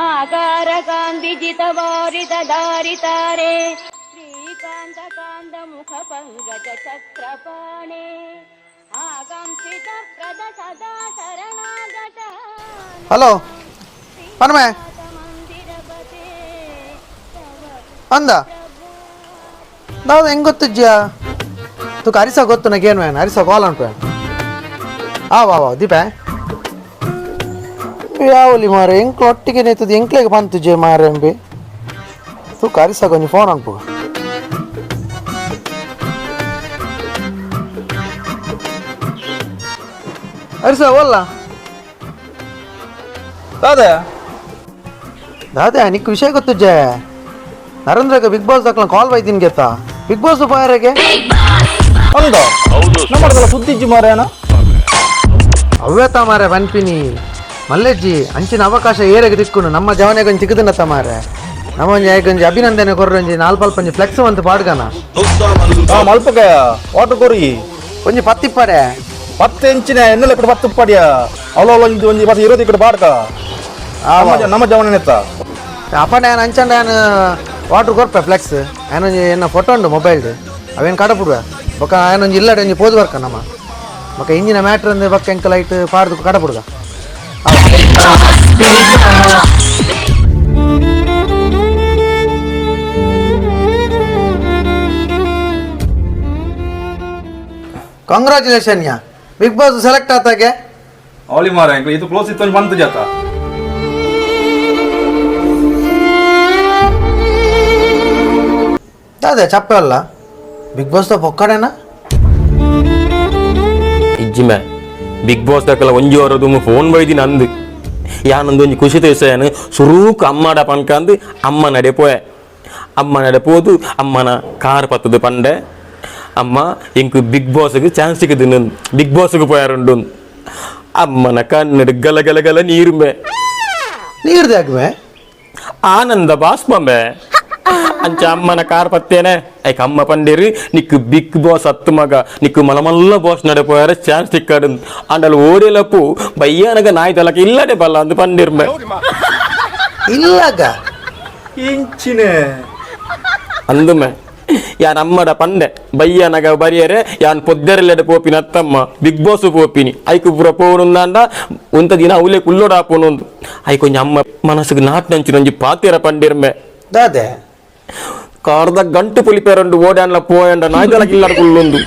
ಆಕಾರ ಗಾಂಧಿಜಿತ ವಾರಿತ ದಾರಿತಾರೆ ಶ್ರೀಕಾಂತ ಕಾಂತ ಮುಖ ಪಂಗಜ ಚಕ್ರಪಾಣೆ ಆಕಾಂಕ್ಷಿತ ಪ್ರದ ಸದಾ ಶರಣಾಗತ ಹಲೋ ಪನಮೆ ಮಂದಿರ ಬತೆ ಅಂದ ನಾವು ಹೆಂಗ್ ಗೊತ್ತಿಜ್ಜ ತುಕ ಅರಿಸ ಗೊತ್ತು ನಗೇನು ಏನು ಅರಿಸ ಕಾಲ್ ಅನ್ಪೆ ಆ ವಾ ವಾ ದೀಪ ಯಾವಲಿ ಮಾರೆ ಎಂಕ್ಲು ಒಟ್ಟಿಗೆ ನಿಂತದ್ದು ಎಂಕ್ಲೆಗೆ ಬಂತು ಜೆ ಮಾರೆ ಎಂಬಿ ತೂ ಕರಿಸ ಕೊಂಚ ಫೋನ್ ಅನ್ಪು ಅರಿಸ ಓಲ್ಲ ದಾದ. ದಾದೆ ನಿಕ್ ವಿಷಯ ಗೊತ್ತುಜ್ಜೆ ನರೇಂದ್ರಗ ಬಿಗ್ ಬಾಸ್ ದಾಖಲ ಕಾಲ್ ಬೈತೀನಿ ಗೆತ್ತ. ಬಿಗ್ ಬಾಸ್ ಬಾಯರಿಗೆ? ಹೌದು. ನಮ್ಮ ಸುದ್ದಿಜ್ಜು ಮಾರೇನ ಅವ್ಯತ ಮಾರೆ ಬನ್ಪಿನಿ ಮಲ್ಲೆಜ್ಜಿ ಅಂಚಿನ ಅವಕಾಶ ಏರಾಗಿ ತಿಕ್ಕೊಂಡು ನಮ್ಮ ಜವನೆಗೊಂದು ತಮಾರೆ ಮಾರೆ ನಮ್ಮೊಂಜಿ ಐಗೊಂಜಿ ಅಭಿನಂದನೆ ಕೊರ್ರೊಂಜಿ ನಾಲ್ಪಲ್ಪಂಜಿ ಫ್ಲೆಕ್ಸ್ ಅಂತ ಪಾಡ್ಗನ. ಆ ಮಲ್ಪಕಾಯ ವಾಟರ್ ಕೊರಿ. ಒಂಜಿ ಪತ್ತಿಪ್ಪಡೆ. ಪತ್ತು ಇಂಚಿನ ಎನ್ನೆಲ್ಲ ಕಡೆ ಪತ್ತು ಪಡಿಯ ಅವಲ ಒಂಜಿ ಒಂಜಿ ಪತ್ತು ಇರೋದು ಕಡೆ ಬಾಡ್ಕ. ನಮ್ಮ ನಮ್ಮ ಜವನ ನೆತ್ತ ಅಪ್ಪಂಡ ಏನು ಅಂಚಂಡ ಏನು ವಾಟ್ರ್ ಕೊರ್ಪೆ ಫ್ಲೆಕ್ಸ್? ಏನೊಂಜಿ ಎನ್ನ ಫೋಟೋ ಉಂಡು ಮೊಬೈಲ್ದು ಅವೇನು ಕಡಪುಡುವ? ಬೊಕ್ಕ ಏನೊಂಜಿ ಇಲ್ಲಡೆ ಒಂಜಿ ಪೋದು ಬರ್ಕ ನಮ್ಮ ಬೊಕ್ಕ ಇಂಜಿನ ಮ್ಯಾಟ್ರ್ ಅಂದ್ರೆ ಬಕ್ಕ ಎಂಕ ಲೈಟ್ ಪಾಡ್ದು ಕಡಪುಡುಗ. ಕಾಂಗ್ರಾಚುಲೇಷನ್ ಯಾ ಬಿಗ್ ಬಾಸ್ ಸೆಲೆಕ್ಟ್ ಆತಾಗೆ ಅವಳಿ ಮಾರ ಇದು ಕ್ಲೋಸ್ ಇತ್ತು ಬಂತು ಜಾತ ಅದೇ ಚಪ್ಪೆ ಅಲ್ಲ ಬಿಗ್ ಬಾಸ್ ಪೊಕ್ಕಡೇನಾ ಇಜ್ಜಿಮೆ ಬಿಗ್ ಬಾಸ್ ದಕ್ಕಲ ಒಂಜಿ ವರದು ಫೋನ್ ಬೈದಿನ ಅಂದು ಯಾನೊಂದು ಒಂಜಿ ಖುಷಿ ತೇಸೇನು ಸುರೂಕು ಅಮ್ಮಡ ಪನ್ಕಂದು ಅಮ್ಮ ನಡೆ ಪೋಯೆ ಅಮ್ಮ ನಡೆ ಪೋದು ಅಮ್ಮನ ಕಾರ್ ಪತ್ತದು ಪಂಡೆ ಅಮ್ಮ ಇಂಕು ಬಿಗ್ ಬಾಸ್ಗೆ ಚಾನ್ಸ್ ಸಿಕ್ಕದು ಬಿಗ್ ಬಾಸ್ಗೆ ಪೋಯಾರುಂಡು ಅಮ್ಮನ ಕಣ್ಣಡು ಗಲ ಗಲ ಗಲ ನೀರುಮೆ ನೀರ್ದೆ ಆಗ್ಮೆ ಆನಂದ ಬಾಸ್ಮೆ ಅಂಚ ಅಮ್ಮನ ಕಾರ್ ಪತ್ತೇನೆ ಐಕ ಅಮ್ಮ ಪಂಡೇರು ನಿಕ್ಕು ಬಿಗ್ ಬಾಸ್ ಹತ್ತು ಮಗ ನಿಕ್ಕು ಮಲಮಲ್ಲ ಬಾಸ್ ನಡಪೋಯಾರ ಚಾನ್ಸ್ ತಿಕ್ಕಾಡು ಅಂಡಲ್ ಓಡಿಲಪ್ಪು ಬಯ್ಯನಗ ನಾಯಿ ತಲಕ ಇಲ್ಲಡೆ ಬಲ್ಲ ಅಂದು ಪಂಡಿರ್ಮೆ ಇಲ್ಲಗ ಇಂಚಿನೆ ಅಂದುಮೆ ಯಾನ್ ಅಮ್ಮಡ ಪಂಡೆ ಬಯ್ಯನಗ ಬರಿಯರೆ ಯಾನ್ ಪೊದ್ದೆರಲೆಡೆ ಪೋಪಿನ ಅತ್ತಮ್ಮ ಬಿಗ್ ಬಾಸ್ ಪೋಪಿನಿ ಐಕು ಪುರ ಪೋನುಂದಾಂಡ ಒಂತ ದಿನ ಅವಲೆ ಕುಲ್ಲೋಡ ಪೋನೊಂದು ಐಕೊಂಜ ಅಮ್ಮ ಮನಸ್ಸಿಗೆ ನಾಟ್ನಂಚಿನೊಂಜಿ ಪಾತಿರ ಪಂಡಿರ್ಮೆ ದಾದೆ ಕಾರ್ದ ಗಂಟು ಪುಲಿಪೇರಂಡು ಓಡಾನ್ಲ ಪೋಯಂಡ ನಾಯ್ದಲಕ ಇಲ್ಲಡ ಕುಲ್ಲೊಂದು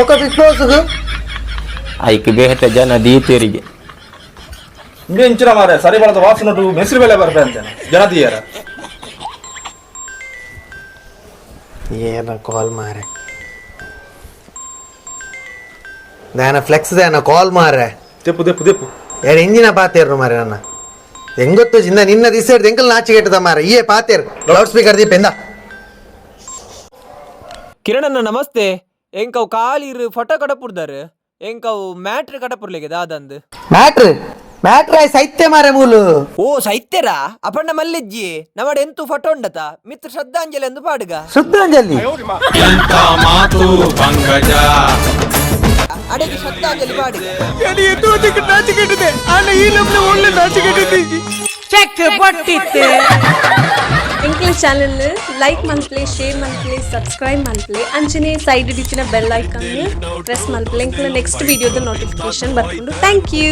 ಒಕ್ಕ ಬಿಗ್ ಬಾಸ್ಗೆ ಐಕ್ ಬೇಹತೆ ಜನ ದೀತೆರಿಗೆ ಇಂಗೆ ಇಂಚಿನ ಮಾರೆ ಸರಿ ಬರದ ವಾಸನಟು ಮೆಸ್ರು ಬೆಲೆ ಬರ್ಬೆ ಅಂತೇನೆ ಜನ ತೀಯರ ಏನ ಕಾಲ್ ಮಾರೆ ದಾನ ಫ್ಲೆಕ್ಸ್ ದಾನ ಕಾಲ್ ಮಾರೆ ತೆಪ್ಪು ತೆಪ್ಪು ತೆಪ್ಪು ಯಾರು ಇಂಜಿನ ಪಾತೇರು ಮಾರೆ ನನ್ನ ಹೆಂಗೊತ್ತು ಚಿಂದ ನಿನ್ನ ದಿಸ ಹಿಡ್ದು ನಾಚಿ ನಾಚಿಗೆಟ್ಟದ ಮಾರ. ಈ ಪಾತೇರ್. ಲೌಡ್ ಸ್ಪೀಕರ್ ದೀಪ ಎಂದ ಕಿರಣಣ್ಣ ನಮಸ್ತೆ. ಎಂಕವು ಕಾಲಿರು ಫೋಟೋ ಕಡಪುರ್ದಾರ. ಎಂಕವು ಮ್ಯಾಟ್ರ್ ಕಡಪುರ್ಲಿಗೆ ದಾದಂದು ಮ್ಯಾಟ್ರ್? ಮ್ಯಾಟ್ರ್ ಆಯ್ ಸೈತ್ಯ ಮಾರೆ ಮೂಲು. ಓ ಸೈತ್ಯರ ಅಪಣ್ಣ ಮಲ್ಲಿಜ್ಜಿ ನಮಡೆ ಎಂತು ಫೋಟೋ ಉಂಡತ? ಮಿತ್ರ ಶ್ರದ್ಧಾಂಜಲಿ ಎಂದು ಪಾಡುಗ. ಶ್ರದ್ಧಾಂಜಲಿ? ಅಡೆಗೆ ಶ್ರದ್ಧಾಂಜಲಿ ಪಾಡುಗ ಎಂಕ್ಲ ಚಾನಲ್ ಲೈಕ್ ಮನ್ಪ್ಲೆ ಶೇರ್ ಮನ್ಪ್ಲೆ ಸಬ್ಸ್ಕ್ರೈಬ್ ಮನ್ಪ್ಲೆ ಅಂಚನೆ ಸೈಡ್ ಇಚ್ಚಿನ ಬೆಲ್ ಐಕಾನ್ ಪ್ರೆಸ್ ಮನ್ಪ್ಲೆ ಎಂಕ್ಲ ನೆಕ್ಸ್ಟ್ ವಿಡಿಯೋದ ನೋಟಿಫಿಕೇಶನ್ ಬರ್ಕೊಂಡು. Thank you